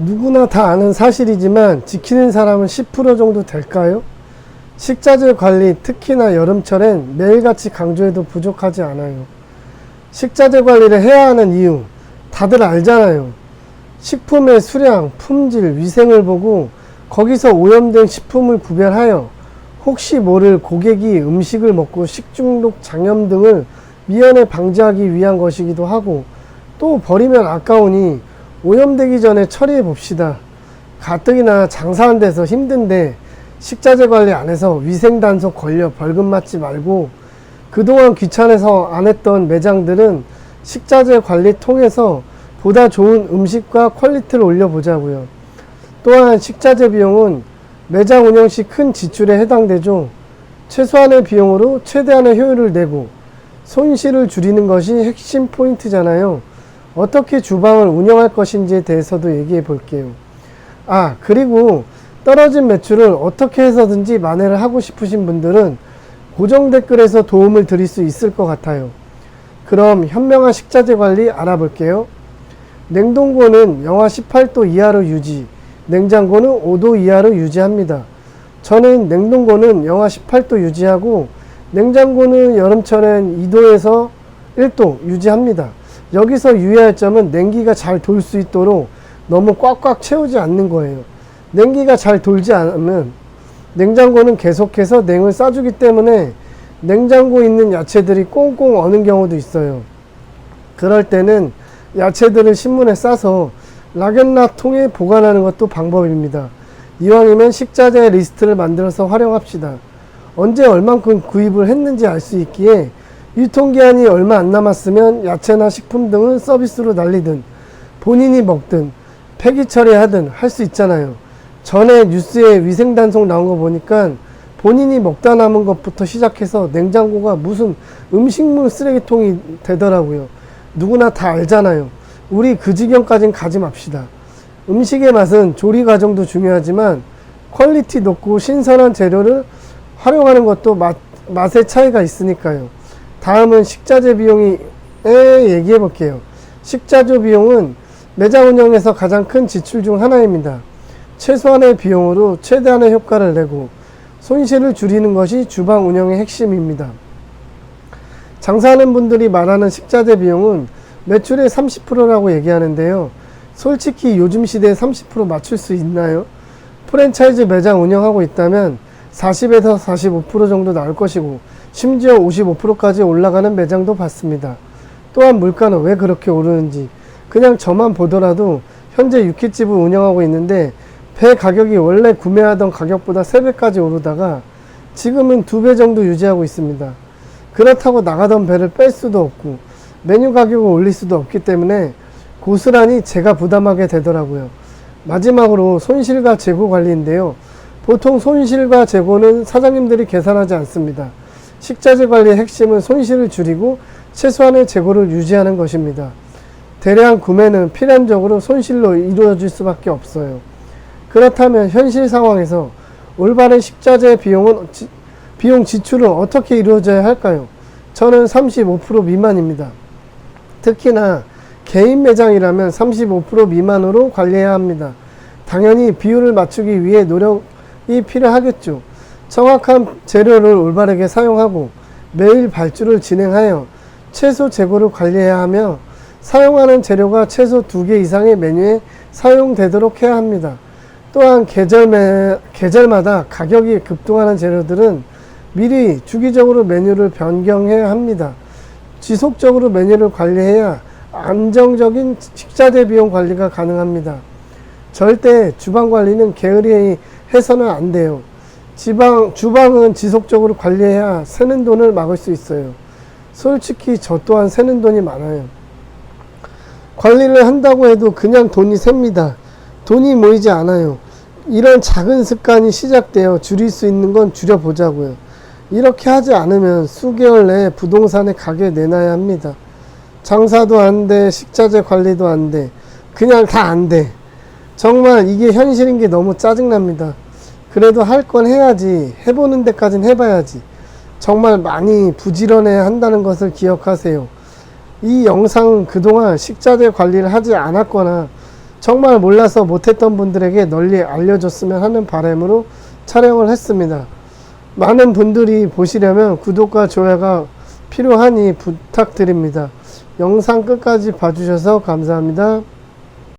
누구나 다 아는 사실이지만 지키는 사람은 10% 정도 될까요? 식자재 관리, 특히나 여름철엔 매일같이 강조해도 부족하지 않아요. 식자재 관리를 해야 하는 이유, 다들 알잖아요. 식품의 수량, 품질, 위생을 보고 거기서 오염된 식품을 구별하여 혹시 모를 고객이 음식을 먹고 식중독, 장염 등을 미연에 방지하기 위한 것이기도 하고 또 버리면 아까우니 오염되기 전에 처리해 봅시다. 가뜩이나 장사한 데서 힘든데 식자재 관리 안 해서 위생 단속 걸려 벌금 맞지 말고 그동안 귀찮아서 안 했던 매장들은 식자재 관리 통해서 보다 좋은 음식과 퀄리티를 올려보자고요. 또한 식자재 비용은 매장 운영 시 큰 지출에 해당되죠. 최소한의 비용으로 최대한의 효율을 내고 손실을 줄이는 것이 핵심 포인트잖아요. 어떻게 주방을 운영할 것인지에 대해서도 얘기해 볼게요. 아, 그리고 떨어진 매출을 어떻게 해서든지 만회를 하고 싶으신 분들은 고정 댓글에서 도움을 드릴 수 있을 것 같아요. 그럼 현명한 식자재 관리 알아볼게요. 냉동고는 영하 18도 이하로 유지, 냉장고는 5도 이하로 유지합니다. 저는 냉동고는 영하 18도 유지하고 냉장고는 여름철엔 2도에서 1도 유지합니다. 여기서 유의할 점은 냉기가 잘 돌 수 있도록 너무 꽉꽉 채우지 않는 거예요. 냉기가 잘 돌지 않으면 냉장고는 계속해서 냉을 싸주기 때문에 냉장고에 있는 야채들이 꽁꽁 어는 경우도 있어요. 그럴 때는 야채들을 신문에 싸서 락앤락 통에 보관하는 것도 방법입니다. 이왕이면 식자재 리스트를 만들어서 활용합시다. 언제 얼만큼 구입을 했는지 알 수 있기에 유통기한이 얼마 안 남았으면 야채나 식품 등은 서비스로 날리든 본인이 먹든 폐기 처리하든 할 수 있잖아요. 전에 뉴스에 위생단속 나온 거 보니까 본인이 먹다 남은 것부터 시작해서 냉장고가 무슨 음식물 쓰레기통이 되더라고요. 누구나 다 알잖아요. 우리 그 지경까진 가지 맙시다. 음식의 맛은 조리 과정도 중요하지만 퀄리티 높고 신선한 재료를 활용하는 것도 맛, 맛의 차이가 있으니까요. 다음은 식자재 비용에 얘기해 볼게요. 식자재 비용은 매장 운영에서 가장 큰 지출 중 하나입니다. 최소한의 비용으로 최대한의 효과를 내고 손실을 줄이는 것이 주방 운영의 핵심입니다. 장사하는 분들이 말하는 식자재 비용은 매출의 30%라고 얘기하는데요. 솔직히 요즘 시대에 30% 맞출 수 있나요? 프랜차이즈 매장 운영하고 있다면 40에서 45% 정도 나올 것이고 심지어 55%까지 올라가는 매장도 봤습니다. 또한 물가는 왜 그렇게 오르는지 그냥 저만 보더라도 현재 육회집을 운영하고 있는데 배 가격이 원래 구매하던 가격보다 3배까지 오르다가 지금은 2배 정도 유지하고 있습니다. 그렇다고 나가던 배를 뺄 수도 없고 메뉴 가격을 올릴 수도 없기 때문에 고스란히 제가 부담하게 되더라고요. 마지막으로 손실과 재고 관리인데요. 보통 손실과 재고는 사장님들이 계산하지 않습니다. 식자재 관리의 핵심은 손실을 줄이고 최소한의 재고를 유지하는 것입니다. 대량 구매는 필연적으로 손실로 이루어질 수밖에 없어요. 그렇다면 현실 상황에서 올바른 식자재 비용은 지, 비용 지출은 어떻게 이루어져야 할까요? 저는 35% 미만입니다. 특히나 개인 매장이라면 35% 미만으로 관리해야 합니다. 당연히 비율을 맞추기 위해 노력이 필요하겠죠. 정확한 재료를 올바르게 사용하고 매일 발주를 진행하여 최소 재고를 관리해야 하며 사용하는 재료가 최소 2개 이상의 메뉴에 사용되도록 해야 합니다. 또한 계절매, 계절마다 가격이 급등하는 재료들은 미리 주기적으로 메뉴를 변경해야 합니다. 지속적으로 메뉴를 관리해야 안정적인 식자재 비용 관리가 가능합니다. 절대 주방 관리는 게으리 해서는 안 돼요. 지방, 주방은 지속적으로 관리해야 새는 돈을 막을 수 있어요. 솔직히 저 또한 새는 돈이 많아요. 관리를 한다고 해도 그냥 돈이 셉니다. 돈이 모이지 않아요. 이런 작은 습관이 시작되어 줄일 수 있는 건 줄여보자고요. 이렇게 하지 않으면 수개월 내에 부동산에 가게 내놔야 합니다. 장사도 안 돼, 식자재 관리도 안 돼, 그냥 다 안 돼. 정말 이게 현실인 게 너무 짜증납니다. 그래도 할 건 해야지, 해보는 데까진 해봐야지. 정말 많이 부지런해 한다는 것을 기억하세요. 이 영상 그동안 식자재 관리를 하지 않았거나 정말 몰라서 못했던 분들에게 널리 알려줬으면 하는 바람으로 촬영을 했습니다. 많은 분들이 보시려면 구독과 좋아요가 필요하니 부탁드립니다. 영상 끝까지 봐주셔서 감사합니다.